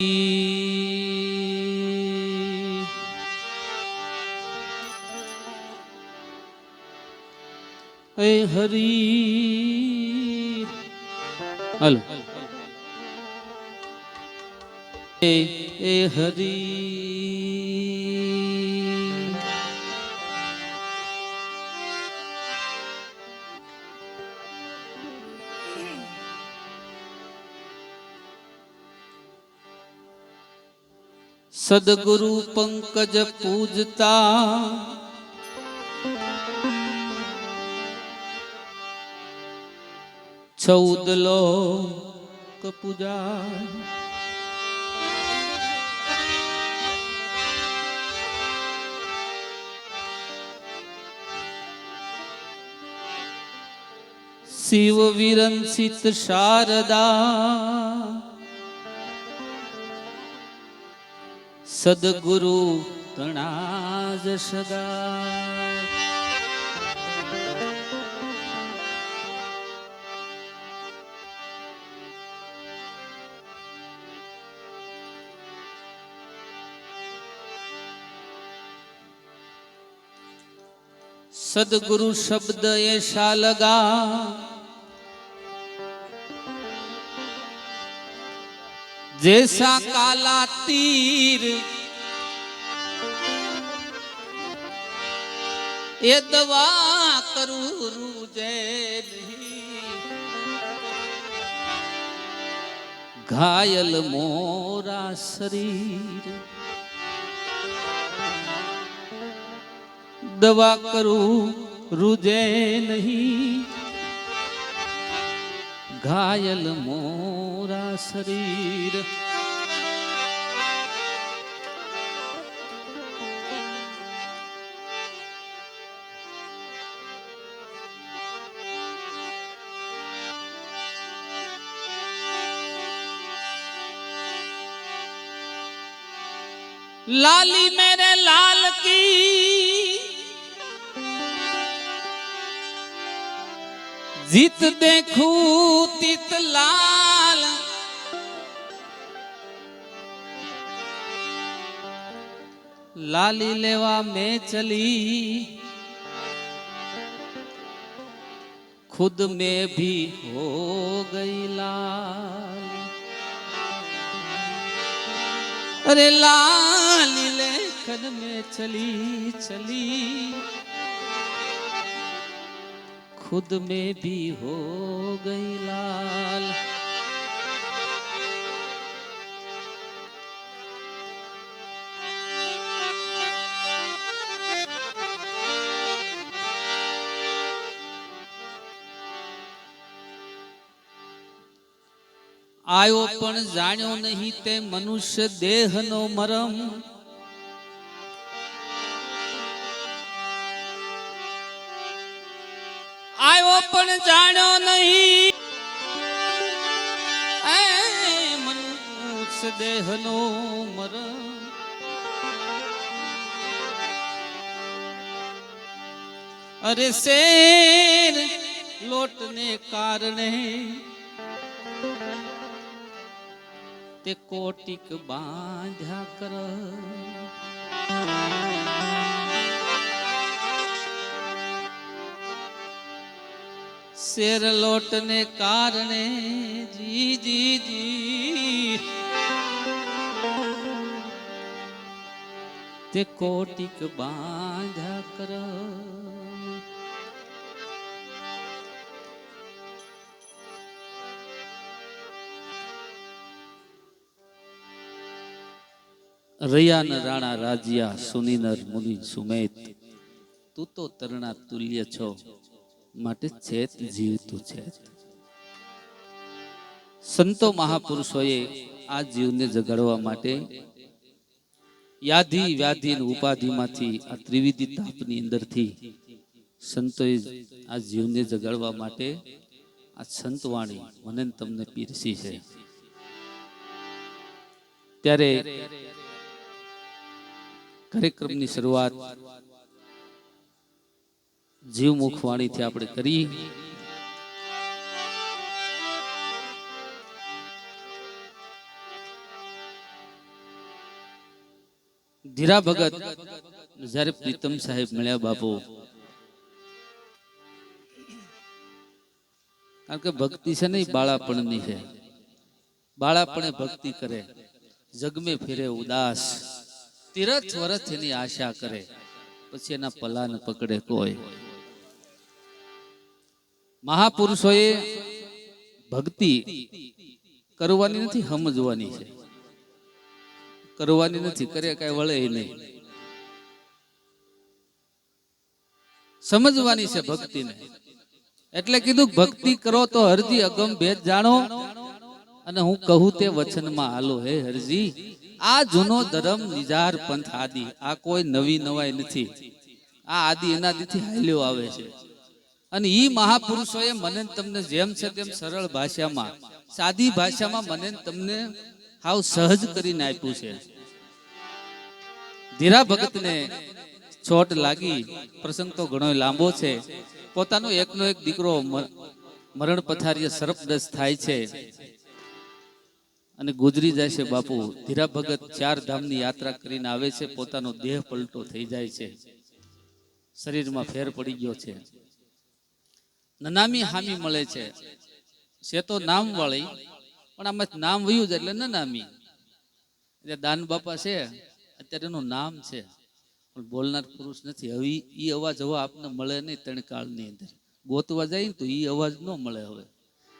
એ હરી hello. એ હરી સદગુરુ પંકજ પૂજતા. ચૌદ લોક પૂજા. શિવ વિરંસિત શારદા. સદગુરુ તણાજ સદા. સદગુરુ શબ્દ એશા લગા જેસા કાલા તીર એ દવા કરું રૂજે ઘાયલ મોરા શરીર દવા કરું રૂજે નહીં ઘાયલ મોરા શરીર લાલી મેરે લાલ કી जीत देखूँ, तित लाल। लाली लेवा में चली। खुद में भी हो गई लाल। अरे लाली लेखन में चली चली। खुद में भी हो गई लाल આયો પણ જાણ્યો નહીં તે મનુષ્ય દેહનો મરમ પણ જાણ્યો નહીં મનુષ્ય દેહનો મરમ અરે શેર લોટને કારણે તે કોટિક બાંધ્યા કર. શેર લોટને કારણે જી જી જી. તે કોટિક બાંધા કર રૈયાન રાણા રાજ્યા, સુનિનર મુનિ સુમેત. તું તો તરણા તુલ્ય છો. માટે ચેત જીવતું છે. સંતો મહાપુરુષોએ આ જીવને જગાડવા માટે યાધિ વ્યાધિ ઉપાધિમાંથી આ ત્રિવિધિ તાપની અંદરથી સંતોએ આ જીવને જગાડવા માટે આ સંતવાણી મને તમને પીરસી છે. ત્યારે કાર્યક્રમની શરૂઆત જીવ વાણીથી આપણે કરી ધીરા ભગત, જ્યારે પ્રીતમ સાહેબ મળ્યા બાપુ, કારણ કે ભક્તિ છે ને બાળાપણની છે. બાળાપણે ભક્તિ કરે, જગમે ફેરે ઉદાસ, તીરથ વરથ એની આશા કરે, પછી એના પલાન પકડે કોઈ. મહાપુરુષોએ ભક્તિ કરવાની નથી, સમજવાની છે. કરવાની નથી કરે કઈ વળે નહીં. સમજવાની છે ભક્તિને. એટલે કીધું, ભક્તિ કરો તો હરજી અગમ ભેદ જાણો. અને હું કહું તે વચનમાં, હાલો, હે હરજી, આ જૂનો ધર્મ નિજાર પંથ આદિ, આ કોઈ નવી નવાઈ નથી. આ આદિ એનાદિથી હાલ્યો આવે છે. અને એ મહાપુરુષોએ મને તમને જેમ છે તેમ સરળ ભાષામાં, સાદી ભાષામાં મને તમને હાવ સહજ કરીને આપ્યું છે. ધીરા ભગતને ચોટ લાગી, પ્રસંગ તો ઘણો લાંબો છે. પોતાનો એકનો એક દીકરો મરણ પથારીએ સરપદસ થાય છે. અને ગુજરી જાય છે બાપુ. ધીરા ભગત ચાર ધામની યાત્રા કરીને આવે છે. પોતાનો દેહ પલટો થઈ જાય છે. શરીરમાં ફેર પડી ગયો છે. નનામી હામી મળે છે. છે તો નામ વાળી પણ આમાં નામ વયું જ એટલે નનામી. એટલે દાન બાપા છે, અત્યારે એનું નામ છે. પણ બોલનાર પુરુષ નથી. હવે એ અવાજ હવે આપને મળે નહીં ત્રણ કાળની અંદર. ગોતવા જાય ને તો એ અવાજ ન મળે હવે.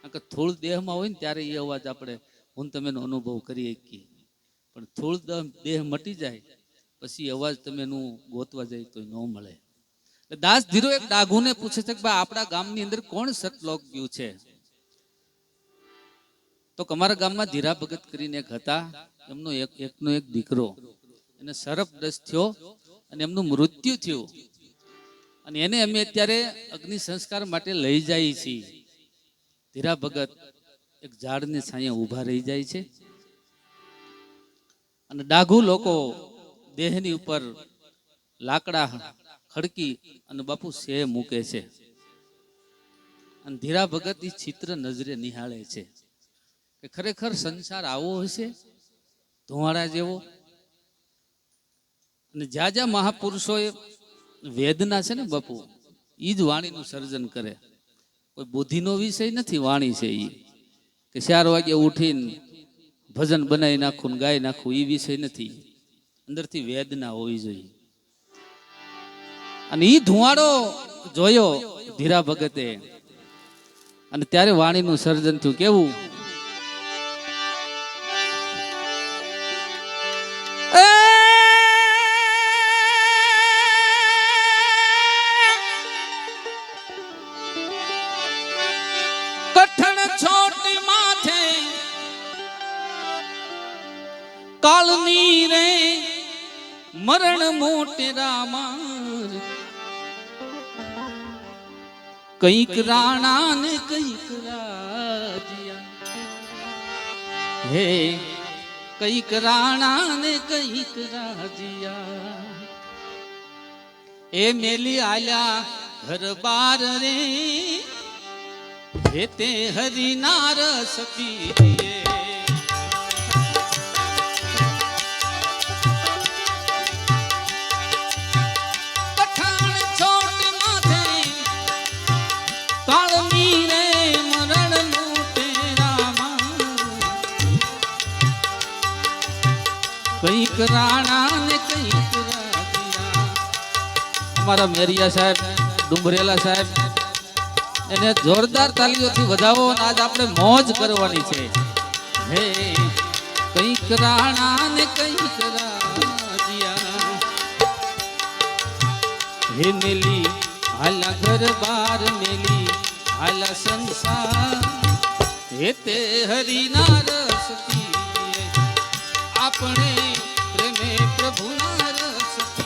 કારણ કે થોડું દેહમાં હોય ને ત્યારે એ અવાજ આપણે, હું તમે અનુભવ કરી શકીએ. પણ થોડું દેહ મટી જાય, પછી અવાજ તમે એનું ગોતવા જાય તો ન મળે. દાસ ધીરો એક ડાઘુને પૂછે છે કે આપણા ગામની અંદર કોણ સતલોક ગયું છે? તો અમારા ગામમાં ધીરા ભગત કરીને એક હતા. એમનો એક, એકનો એક દીકરો. એને સરપ દસ થયો અને એમનું મૃત્યુ થયું. અને એને અમે અત્યારે અગ્નિ સંસ્કાર માટે લઈ જઈએ છીએ. ધીરા ભગત એક ઝાડની સાંય ઊભા રહી જાય છે. અને ડાઘુ લોકો દેહની ઉપર લાકડા ખડકી અને બાપુ સે મૂકે છે. અને ધીરા ભગત એ ચિત્ર નજરે નિહાળે છે કે ખરેખર સંસાર આવો હશે? ધુવાડા જેવો? અને જ્યાં જ્યાં મહાપુરુષોએ વેદના છે ને બાપુ એ જ વાણીનું સર્જન કરે. કોઈ બુદ્ધિનો વિષય નથી, વાણી છે એ કે ચાર વાગે ઉઠીને ભજન બનાવી નાખું ગાઈ નાખું એ વિષય નથી. અંદરથી વેદના હોવી જોઈએ. અને એ ધુવાડો જોયો ધીરા ભગતે. અને ત્યારે વાણીનું સર્જન થયું. કેવું? કાળની રે મરણ મોટે કંઈક રાણા ને કંઈક રાજ્યા. હે, કંઈક રાણા ને કંઈક રાજ્યા. એ મેલી આલ્યા ઘર બાર રે. હે તે હરિના રસ રાણા ને કંઈક અમારા મેરિયા સાહેબ ડુંબરેલા સાહેબ, એને જોરદાર તાલીઓથી વધાવો અને આજ આપણે મોજ કરવાની છે. હે, કંઈક રાણા ને કંઈક હે મેલી, હાલા ઘર બાર મેલી, હાલા સંસાર. હે તે હરિના રસ આપણે પ્રભુના રસ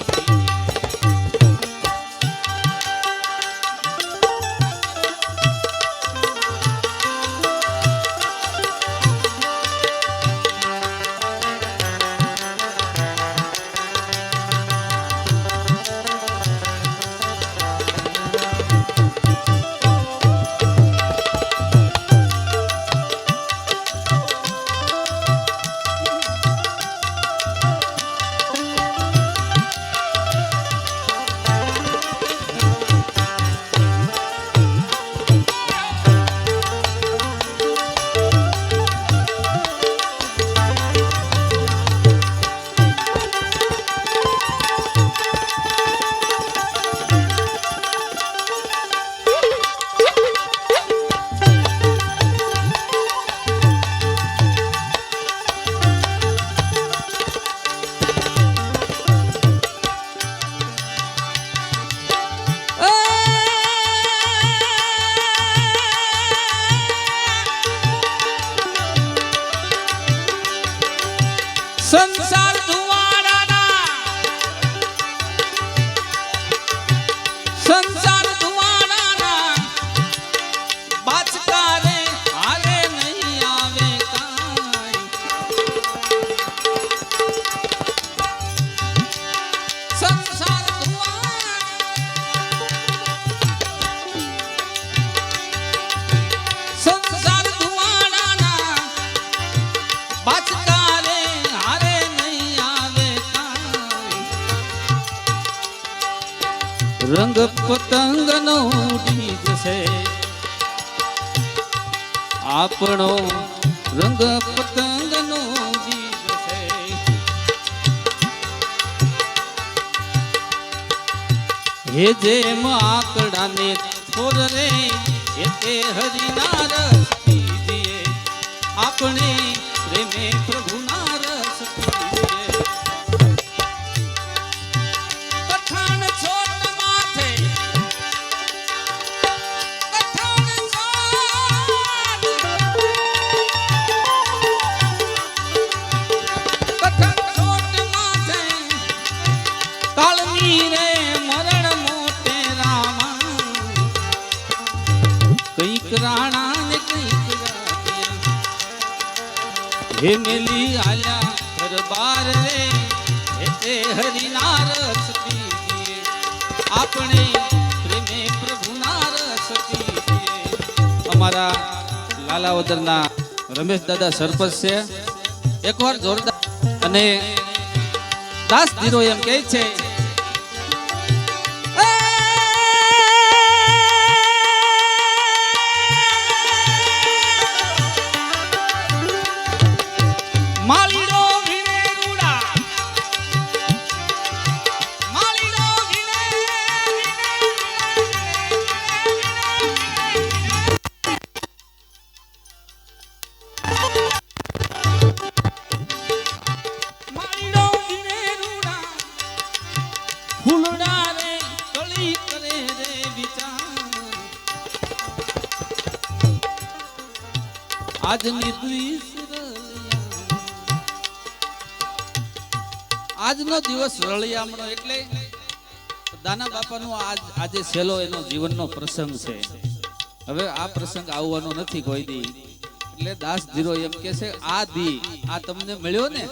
હે જેમ આકડાને થોર રે હે તે હરિના રસ આપણે પ્રેમે પ્રભુના હે મેલી આલ્યા દરબાર રે હે તે હરિના રસ આપણે પ્રેમે પ્રભુના રસ પીજીએ અમારા લાલાવદરના રમેશ દાદા સરપંચ છે. એકવાર જોરદાર અને દાસ ધીરો એમ કહે છે આજની દિવસ રળિયામણો એટલે દાના બાપાનો આજ આજે છેલ્લો એનો જીવનનો પ્રસંગ છે. હવે આ પ્રસંગ આવવાનો નથી કોઈ દી. એટલે દાસ ધીરો એમ કે છે, આ દી, આ તમને મળ્યો ને?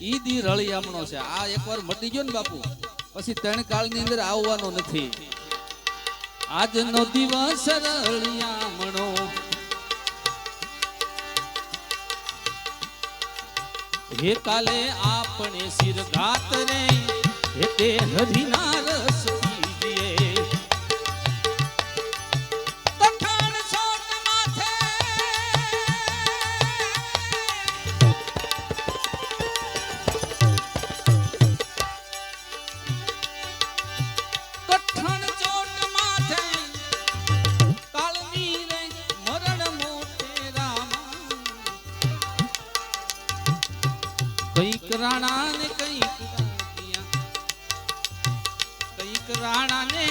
ઈ દી રળિયામણો છે. આ એકવાર મટી ગયો ને બાપુ, પછી ત્રણ કાળની અંદર આવવાનો નથી. આજનો દિવસ રળિયામણો હે કાલે આપણે શિરઘાત રે હે તે હરિના રાણા ને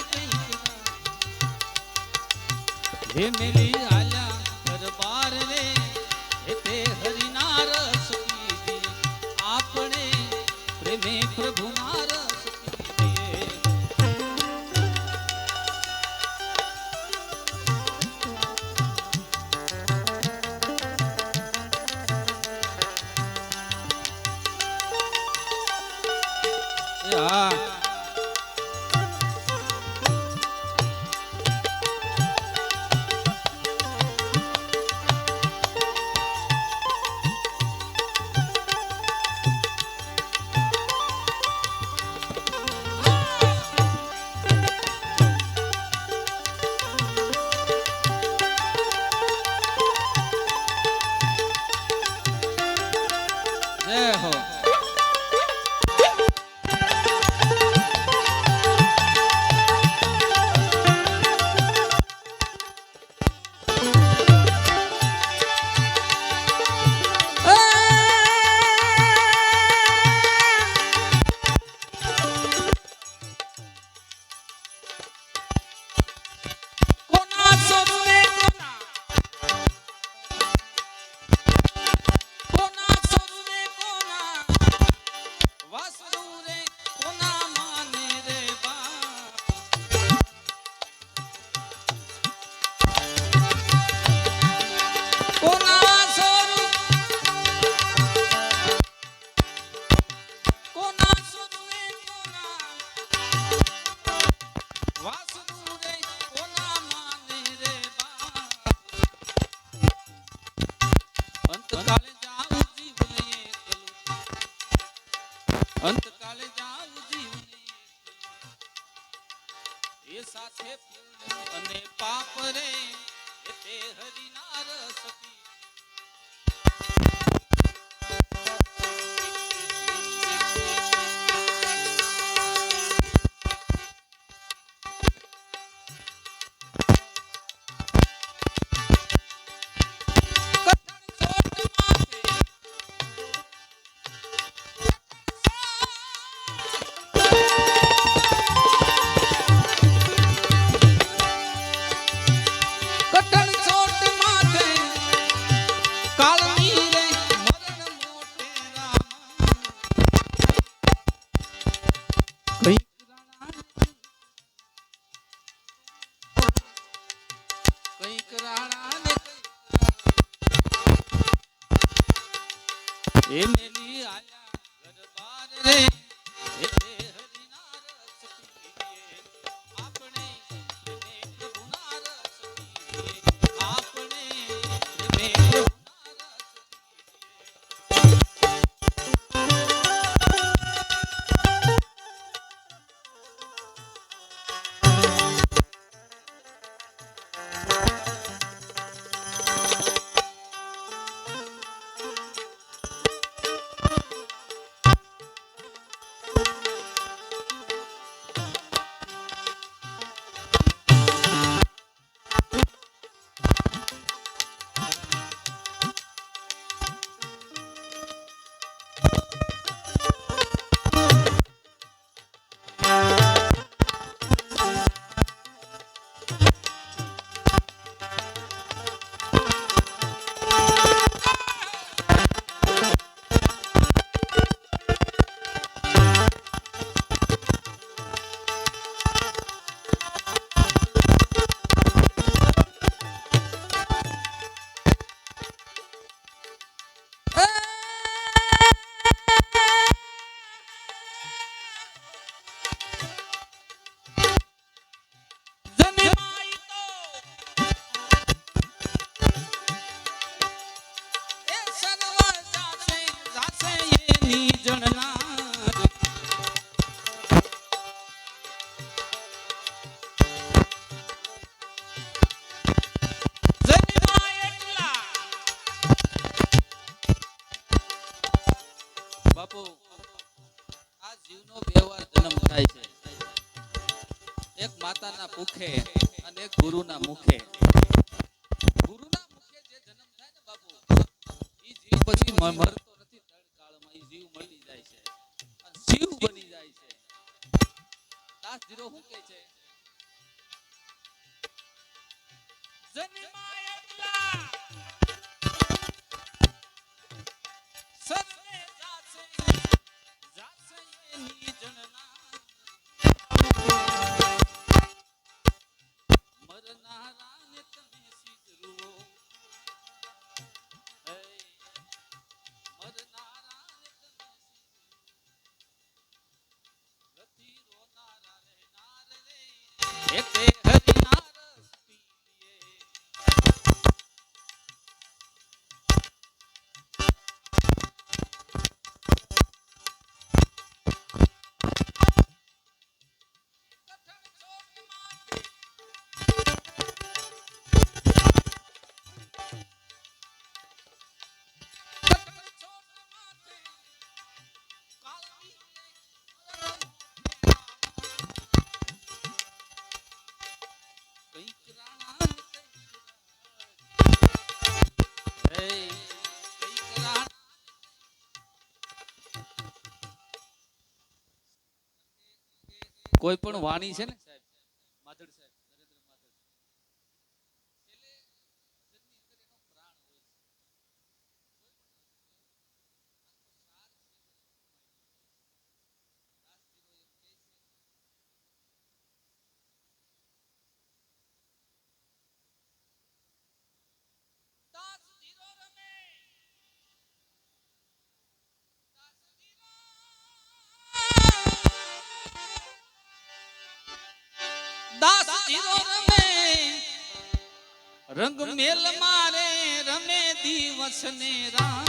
કઈ મેલી આલ્યા એ સાથે અને પાપ રે તે હરિના રસ પી એક માતાના મુખે અને એક ગુરુના મુખે. ગુરુના મુખે જે જન્મ થાય ને બાપુ ઈ જીવ પછી મરતો નથી તળકાળમાં ઈ જીવ મળી જાય છે. જીવ બની જાય છે. દાસ ધીરો શું કહે છે? કોઈ પણ વાણી છે ને રમે. રંગ મેલ મારે રમે દિવસ ને રામ